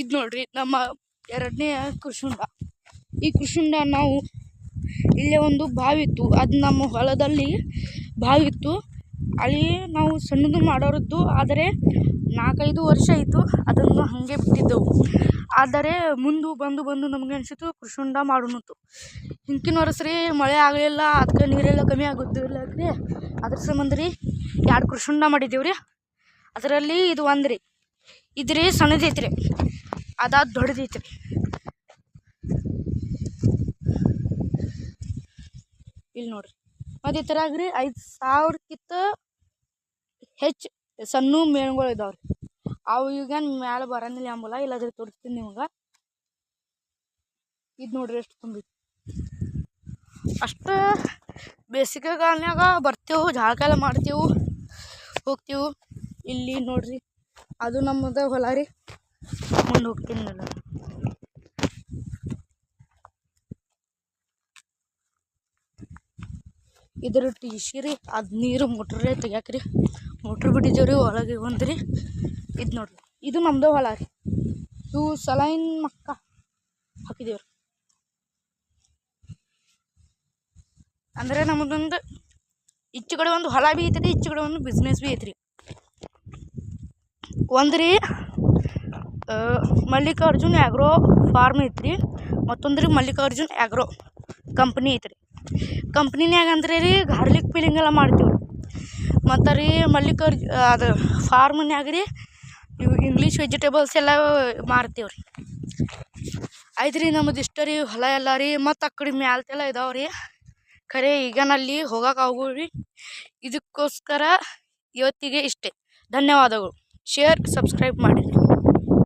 ಇದು ನೋಡ್ರಿ, ನಮ್ಮ ಎರಡನೇ ಕೃಷುಂಡ ಈ ಕೃಷುಂಡ ನಾವು ಇಲ್ಲೇ ಒಂದು ಬಾವಿ ಇತ್ತು. ಅದು ನಮ್ಮ ಹೊಲದಲ್ಲಿ ಬಾವಿ ಇತ್ತು. ಅಲ್ಲಿ ನಾವು ಸಣ್ಣದು ಮಾಡೋರದ್ದು, ಆದರೆ ನಾಲ್ಕೈದು ವರ್ಷ ಆಯಿತು ಅದನ್ನು ಹಾಗೆ ಬಿಟ್ಟಿದ್ದೆವು. ಆದರೆ ಮುಂದೆ ಬಂದು ಬಂದು ನಮಗೆ ಅನಿಸಿತು ಕೃಷುಂಡ ಮಾಡೋಣತ್ತು ಮಾಡೋಣಂತು ಹಿಂದಿನ ವರ್ಷ ರೀ, ಮಳೆ ಆಗಲಿಲ್ಲ ಅದಕ್ಕೆ ನೀರೆಲ್ಲ ಕಮ್ಮಿ ಆಗುತ್ತಿಲ್ಲ ರೀ. ಅದ್ರ ಸಂಬಂಧ ರೀ, ಎರಡು ಕೃಷುಂಡ ಮಾಡಿದ್ದೀವಿ ರೀ ಅದರಲ್ಲಿ ಇದು ಒಂದು ರೀ ಇದು ಸಣ್ಣದೈತ್ರಿ ಅದಾದ ದೊಡ್ಡದೈತ್ರಿ ಇಲ್ಲಿ ನೋಡ್ರಿ. ಮತ್ತು ಈ ಥರ ಆಗ್ರಿ ಐದು ಸಾವಿರಕ್ಕಿಂತ ಹೆಚ್ಚು ಸಣ್ಣ ಮೇಣಗಳು ಇದಾವ್ರಿ. ಅವು ಈಗ ಮ್ಯಾಲೆ ಬರಂಗಿಲ್ಲ ಅಂಬಲ್ಲ, ಇಲ್ಲಾದ್ರೆ ತೋರಿಸ್ತೀನಿ ನಿಮ್ಗೆ. ಇದು ನೋಡ್ರಿ ಎಷ್ಟು ತುಂಬಿತ್ತು ಅಷ್ಟು ಬೇಸಿಗೆ ಕಾಲನ್ಯಾಗ ಬರ್ತೇವೆ ಎಲ್ಲ ಮಾಡ್ತೇವೆ, ಹೋಗ್ತೇವೆ. ಇಲ್ಲಿ ನೋಡ್ರಿ. ಅದು ನಮ್ಮದ ಹೊಲ ರೀ. ಮುಂದೆ ಹೋಗ್ತೀನಿ ನಾನು. ಇದ್ರ ಟಿಶಿ ರೀ ಅದು ನೀರು ಮೋಟ್ರೇ ತೆಗ್ಯಾಕ್ರಿ ಮೋಟ್ರ್ ಬಿಟ್ಟಿದ್ದೇವೆ ರೀ ಒಳಗೆ ಒಂದ್ರಿ ಇದು ನೋಡ್ರಿ ಇದು ನಮ್ಮದು ಹೊಲ ರೀ. ಇದು ಸಲೈನ್ ಮಕ್ಕ ಹಾಕಿದೇವ್ರಿ ಅಂದ್ರೆ ನಮ್ದೊಂದು ನಮ್ಮದೊಂದು ಈಚೆ ಕಡೆ ಒಂದು ಹೊಲ ಭೀ ಐತ್ರಿ ಈಚೆ ಕಡೆ ಒಂದು ಬಿಸ್ನೆಸ್ ಬಿ ಐತ್ರಿ. ಒಂದು ರೀ ಮಲ್ಲಿಕಾರ್ಜುನ್ ಆ್ಯಗ್ರೋ ಫಾರ್ಮ್ ಐತ್ರಿ. ಮತ್ತೊಂದು ರೀ ಮಲ್ಲಿಕಾರ್ಜುನ್ ಆ್ಯಗ್ರೋ ಕಂಪ್ನಿ ಐತ್ರಿ. ಕಂಪ್ನಿನ್ಯಾಗ ಅಂದ್ರೆ ರೀ ಗಾರ್ಲಿಕ್ ಪೀಲಿಂಗ್ ಎಲ್ಲ ಮಾಡ್ತೀವಿ ಮತ್ತು ರೀ ಮಲ್ಲಿಕಾರ್ಜು, ಅದು ಫಾರ್ಮ್ನ್ಯಾಗ ರೀ ಇವು ಇಂಗ್ಲೀಷ್ ವೆಜಿಟೇಬಲ್ಸ್ ಎಲ್ಲ ಮಾರ್ತೀವಿ ರೀ. ಆಯ್ತು ರೀ ಇಷ್ಟ ರೀ ಹೊಲ ಎಲ್ಲ ರೀ, ಮತ್ತು ಆ ಕಡೆ ಮ್ಯಾಲ್ತೆಲ್ಲ ಇದಾವೆ ರೀ. ಖರೆ ಈಗ ನಲ್ಲಿ ಹೋಗಕ್ಕೆ ಆಗೋಲ್ಲ ರೀ. ಇದಕ್ಕೋಸ್ಕರ ಇವತ್ತಿಗೆ ಇಷ್ಟೇ. ಧನ್ಯವಾದಗಳು. ಶೇರ್ ಸಬ್ಸ್ಕ್ರೈಬ್ ಮಾಡಿರಿ.